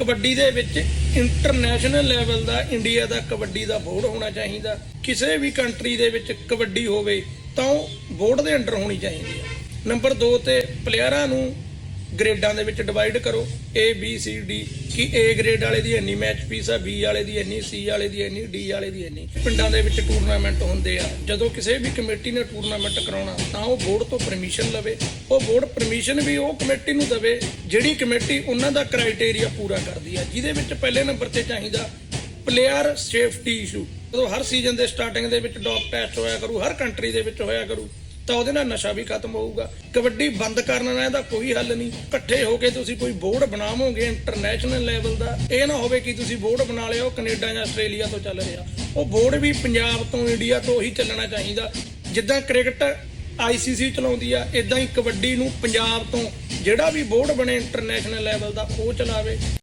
ਕਬੱਡੀ ਦੇ ਵਿੱਚ international level ਦਾ ਇੰਡੀਆ ਦਾ ਕਬੱਡੀ ਦਾ ਬੋਰਡ ਹੋਣਾ ਚਾਹੀਦਾ। ਕਿਸੇ ਵੀ ਕੰਟਰੀ ਦੇ ਵਿੱਚ ਕਬੱਡੀ ਹੋਵੇ ਤਾਂ ਉਹ ਬੋਰਡ ਦੇ ਅੰਡਰ ਹੋਣੀ ਚਾਹੀਦੀ ਹੈ। ਨੰਬਰ 2 ਤੇ ਪਲੇਅਰਾਂ ਨੂੰ ਗ੍ਰੇਡਾਂ ਦੇ ਵਿੱਚ ਡਿਵਾਈਡ ਕਰੋ। A, B, C, D ਕਿ A ਗ੍ਰੇਡ ਵਾਲੇ ਦੀ ਇੰਨੀ ਮੈਚ ਫੀਸ ਆ, B ਵਾਲੇ ਦੀ ਇੰਨੀ, C ਵਾਲੇ ਦੀ ਇੰਨੀ, D ਵਾਲੇ ਦੀ ਇੰਨੀ। ਪਿੰਡਾਂ ਦੇ ਵਿੱਚ ਟੂਰਨਾਮੈਂਟ ਹੁੰਦੇ ਆ। ਜਦੋਂ ਕਿਸੇ ਵੀ ਕਮੇਟੀ ਨੇ ਟੂਰਨਾਮੈਂਟ ਕਰਾਉਣਾ, ਤਾਂ ਉਹ ਬੋਰਡ ਤੋਂ ਪਰਮਿਸ਼ਨ ਲਵੇ। ਉਹ ਬੋਰਡ ਪਰਮਿਸ਼ਨ ਵੀ ਉਹ ਕਮੇਟੀ ਨੂੰ ਦੇਵੇ, ਜਿਹੜੀ ਕਮੇਟੀ ਉਹਨਾਂ ਦਾ ਕ੍ਰਾਈਟੇਰੀਆ ਪੂਰਾ ਕਰਦੀ ਆ। ਜਿਹਦੇ ਵਿੱਚ ਪਹਿਲੇ ਨੰਬਰ ਤੇ ਚਾਹੀਦਾ ਪਲੇਅਰ ਸੇਫਟੀ ਇਸ਼ੂ ਜਦੋਂ ਹਰ ਸੀਜ਼ਨ ਦੇ ਸਟਾਰਟਿੰਗ ਦੇ ਵਿੱਚ ਡੌਪ ਟੈਸਟ ਹੋਇਆ ਕਰੂ, ਹਰ ਕੰਟਰੀ ਦੇ ਵਿੱਚ ਹੋਇਆ ਕਰੂ ਤਾਂ ਉਹਦੇ ਨਾਲ ਨਸ਼ਾ ਵੀ ਖਤਮ ਹੋਊਗਾ। ਕਬੱਡੀ ਬੰਦ ਕਰਨ ਨਾਲ ਇਹਦਾ ਕੋਈ ਹੱਲ ਨਹੀਂ। ਇਕੱਠੇ ਹੋ ਕੇ ਤੁਸੀਂ ਕੋਈ ਬੋਰਡ ਬਣਾਵੋਗੇ ਇੰਟਰਨੈਸ਼ਨਲ ਲੈਵਲ ਦਾ, ਇਹ ਨਾ ਹੋਵੇ ਕਿ ਤੁਸੀਂ ਬੋਰਡ ਬਣਾ ਲਿਆ, ਉਹ ਕੈਨੇਡਾ ਜਾਂ ਆਸਟ੍ਰੇਲੀਆ ਤੋਂ ਚੱਲ ਰਿਹਾ। ਉਹ ਬੋਰਡ ਵੀ ਪੰਜਾਬ ਤੋਂ ਇੰਡੀਆ ਤੋਂ ਹੀ ਚੱਲਣਾ ਚਾਹੀਦਾ। ਜਿੱਦਾਂ ਕ੍ਰਿਕਟ ਆਈਸੀਸੀ ਚਲਾਉਂਦੀ ਆ ਇਦਾਂ ਹੀ ਕਬੱਡੀ ਨੂੰ ਪੰਜਾਬ ਤੋਂ ਜਿਹੜਾ ਵੀ ਬੋਰਡ ਬਣੇ ਇੰਟਰਨੈਸ਼ਨਲ ਲੈਵਲ ਦਾ, ਉਹ ਚਲਾਵੇ।